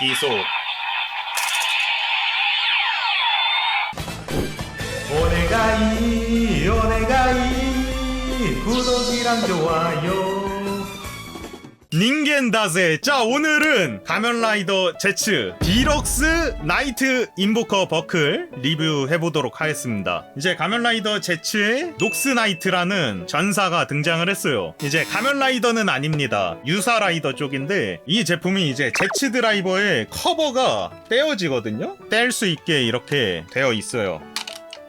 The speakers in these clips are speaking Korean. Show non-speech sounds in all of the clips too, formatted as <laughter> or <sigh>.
기소 오네가이 오네가이 구독이랑 좋아요 닌겐다세. 자 오늘은 가면라이더 제츠 디럭스 나이트 인보커 버클 리뷰해보도록 하겠습니다. 이제 가면라이더 제츠의 녹스 나이트라는 전사가 등장을 했어요. 이제 가면라이더는 아닙니다. 유사라이더 쪽인데 이 제품이 이제 제츠 드라이버의 커버가 떼어지거든요. 뗄 수 있게 이렇게 되어 있어요.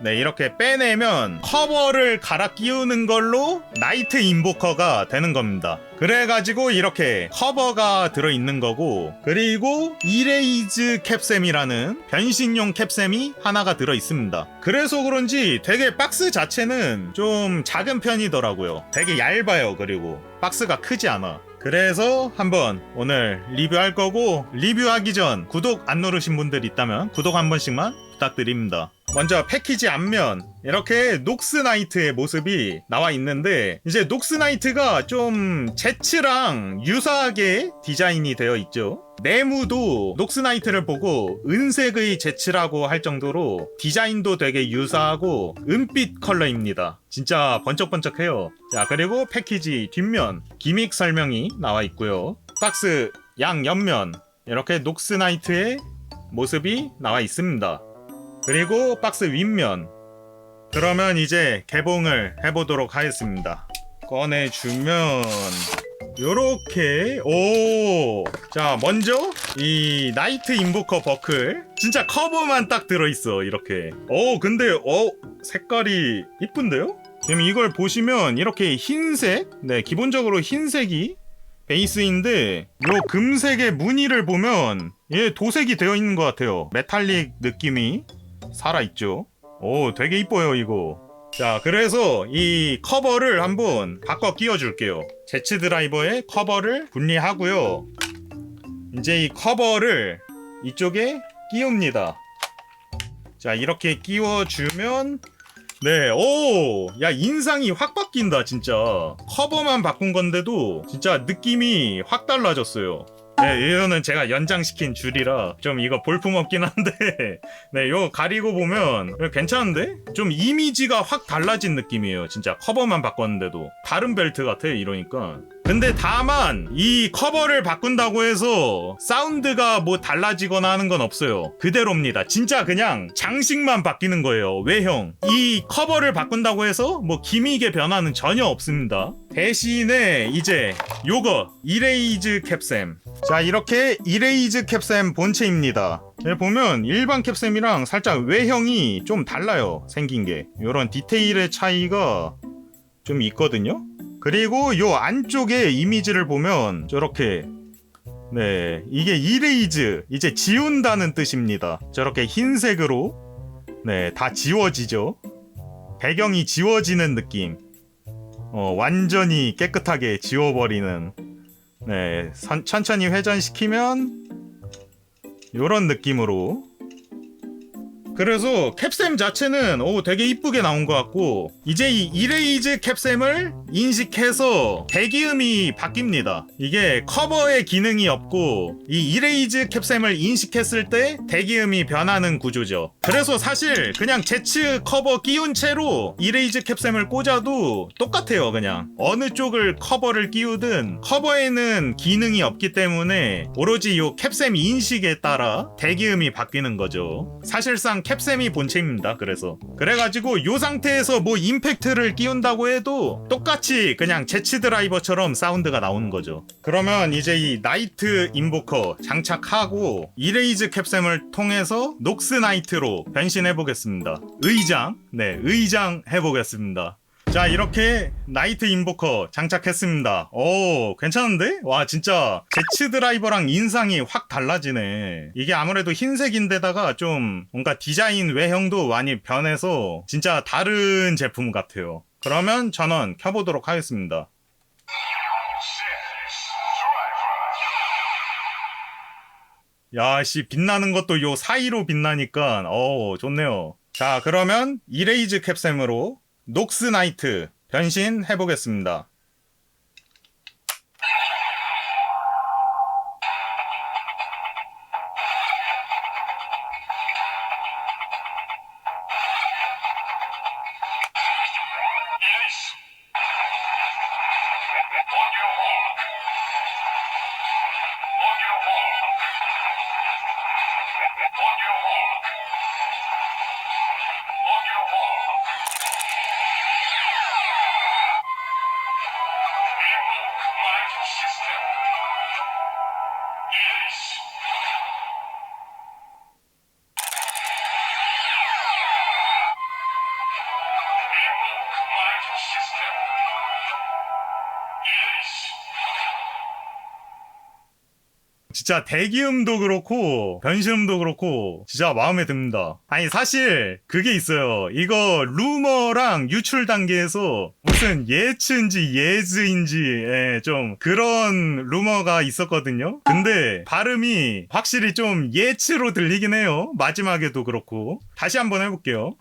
네, 이렇게 빼내면 커버를 갈아 끼우는 걸로 나이트 인보커가 되는 겁니다. 그래가지고 이렇게 커버가 들어있는 거고, 그리고 이레이즈 캡셈이라는 변신용 캡셈이 하나가 들어있습니다. 그래서 그런지 되게 박스 자체는 좀 작은 편이더라고요. 되게 얇아요, 그리고. 박스가 크지 않아. 그래서 한번 오늘 리뷰할 거고 리뷰하기 전 구독 안 누르신 분들 있다면 구독 한 번씩만 부탁드립니다. 먼저 패키지 앞면 이렇게 녹스나이트의 모습이 나와 있는데 이제 녹스나이트가 좀 제츠랑 유사하게 디자인이 되어 있죠. 내무도 녹스나이트를 보고 은색의 제츠라고 할 정도로 디자인도 되게 유사하고 은빛 컬러입니다. 진짜 번쩍번쩍해요. 자 그리고 패키지 뒷면 기믹 설명이 나와 있고요. 박스 양 옆면 이렇게 녹스나이트의 모습이 나와 있습니다. 그리고 박스 윗면. 그러면 이제 개봉을 해보도록 하겠습니다. 꺼내주면. 요렇게. 오 자 먼저 이 나이트 인보커 버클. 진짜 커버만 딱 들어있어 이렇게. 오 근데 어 색깔이 이쁜데요? 지금 이걸 보시면 이렇게 흰색? 네 기본적으로 흰색이 베이스인데 요 금색의 무늬를 보면 얘 도색이 되어 있는 것 같아요. 메탈릭 느낌이 살아있죠. 오, 되게 이뻐요, 이거. 자, 그래서 이 커버를 한번 바꿔 끼워줄게요. 제츠 드라이버의 커버를 분리하고요. 이제 이 커버를 이쪽에 끼웁니다. 자, 이렇게 끼워주면 네, 오! 야, 인상이 확 바뀐다, 진짜. 커버만 바꾼 건데도 진짜 느낌이 확 달라졌어요. 네, 이거는 제가 연장시킨 줄이라 좀 이거 볼품 없긴 한데 <laughs> 네, 이거 가리고 보면 괜찮은데? 좀 이미지가 확 달라진 느낌이에요. 진짜 커버만 바꿨는데도 다른 벨트 같아 이러니까. 근데 다만 이 커버를 바꾼다고 해서 사운드가 뭐 달라지거나 하는 건 없어요. 그대로입니다. 진짜 그냥 장식만 바뀌는 거예요. 외형. 이 커버를 바꾼다고 해서 뭐 기믹의 변화는 전혀 없습니다. 대신에 이제 요거 이레이즈 캡셈. 자 이렇게 이레이즈 캡셈 본체입니다. 네, 보면 일반 캡셈이랑 살짝 외형이 좀 달라요. 생긴 게. 요런 디테일의 차이가 좀 있거든요. 그리고 요 안쪽에 이미지를 보면 저렇게 네 이게 이레이즈 이제 지운다는 뜻입니다. 저렇게 흰색으로 네 다 지워지죠? 배경이 지워지는 느낌. 어 완전히 깨끗하게 지워버리는 네 선, 천천히 회전시키면 요런 느낌으로 그래서 캡셈 자체는 오 되게 이쁘게 나온 것 같고 이제 이 이레이즈 캡셈을 인식해서 배기음이 바뀝니다. 이게 커버에 기능이 없고 이 이레이즈 캡셈을 인식했을 때 대기음이 변하는 구조죠. 그래서 사실 그냥 제츠 커버 끼운 채로 이레이즈 캡셈을 꽂아도 똑같아요. 그냥 어느 쪽을 커버를 끼우든 커버에는 기능이 없기 때문에 오로지 이 캡셈 인식에 따라 대기음이 바뀌는 거죠. 사실상 캡셈이 본체입니다. 그래서 그래가지고 이 상태에서 뭐 임팩트를 끼운다고 해도 똑같이 그냥 제치 드라이버처럼 사운드가 나오는 거죠. 그러면 이제 이 나이트 인보커 장착하고 이레이즈 캡셈을 통해서 녹스 나이트로 변신해 보겠습니다. 의장, 네, 의장 해보겠습니다. 자 이렇게 나이트 인보커 장착했습니다. 오 괜찮은데? 와 진짜 제츠 드라이버랑 인상이 확 달라지네. 이게 아무래도 흰색인데다가 좀 뭔가 디자인 외형도 많이 변해서 진짜 다른 제품 같아요. 그러면 전원 켜보도록 하겠습니다. 야씨 빛나는 것도 요 사이로 빛나니까 어 좋네요. 자 그러면 이레이즈 캡셈으로 녹스 나이트 변신 해보겠습니다. 진짜 대기음도 그렇고 변신음도 그렇고 진짜 마음에 듭니다. 아니 사실 그게 있어요. 이거 루머랑 유출 단계에서 무슨 예츠인지 예즈인지 예, 좀 그런 루머가 있었거든요. 근데 발음이 확실히 좀 예츠로 들리긴 해요. 마지막에도 그렇고 다시 한번 해볼게요.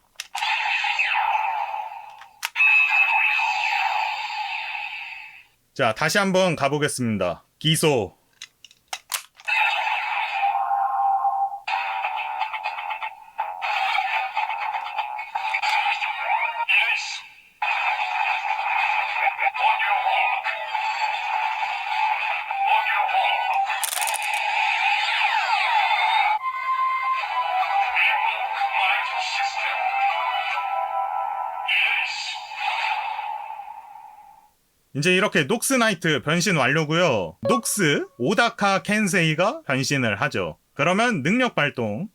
자, 다시 한번 가보겠습니다. 기소. 이제 이렇게 녹스 나이트 변신 완료고요. 녹스 오다카 켄세이가 변신을 하죠. 그러면 능력 발동.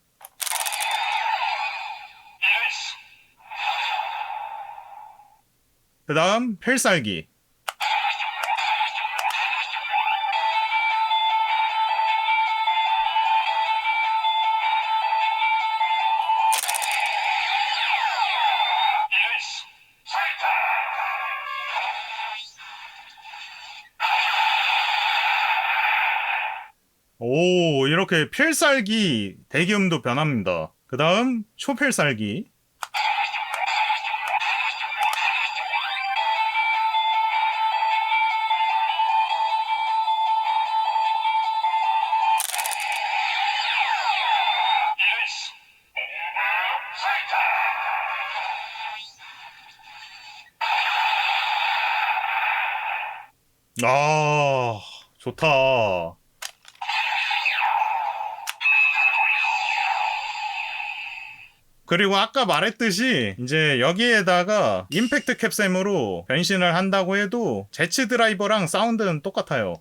그 다음 필살기. 오, 이렇게 필살기 대기음도 변합니다. 그 다음 초필살기. 아, 좋다. 그리고 아까 말했듯이 이제 여기에다가 임팩트 캡셈으로 변신을 한다고 해도 제츠 드라이버랑 사운드는 똑같아요.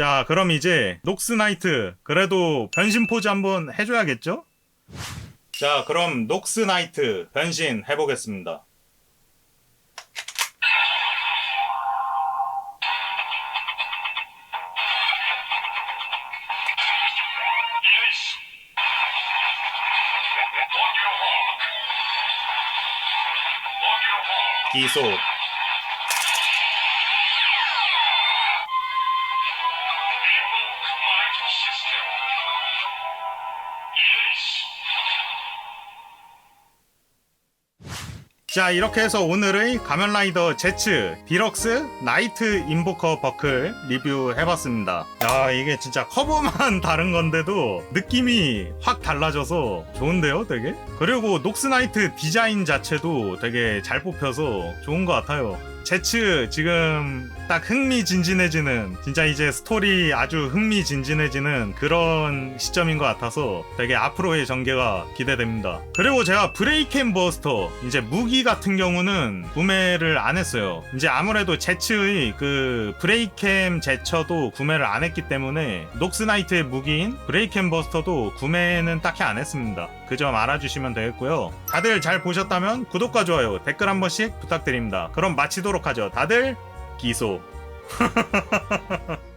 자, 그럼 이제 녹스 나이트 그래도 변신 포즈 한번 해줘야겠죠? 자, 그럼 녹스 나이트 변신 해보겠습니다. 기소. 자, 이렇게 해서 오늘의 가면라이더 제츠 디럭스 나이트 인보커 버클 리뷰 해봤습니다. 야, 이게 진짜 커버만 <laughs> 다른 건데도 느낌이 확 달라져서 좋은데요, 되게? 그리고 녹스 나이트 디자인 자체도 되게 잘 뽑혀서 좋은 것 같아요. 제츠 지금 딱 흥미진진해지는 진짜 이제 스토리 아주 흥미진진해지는 그런 시점인 것 같아서 되게 앞으로의 전개가 기대됩니다. 그리고 제가 브레이켄 버스터 이제 무기 같은 경우는 구매를 안 했어요. 이제 아무래도 제츠의 그 브레이캠 제처도 구매를 안 했기 때문에 녹스나이트의 무기인 브레이켄 버스터도 구매는 딱히 안 했습니다. 그 점 알아주시면 되겠고요. 다들 잘 보셨다면 구독과 좋아요, 댓글 한 번씩 부탁드립니다. 그럼 마치 도록 하죠. 다들 기소. <laughs>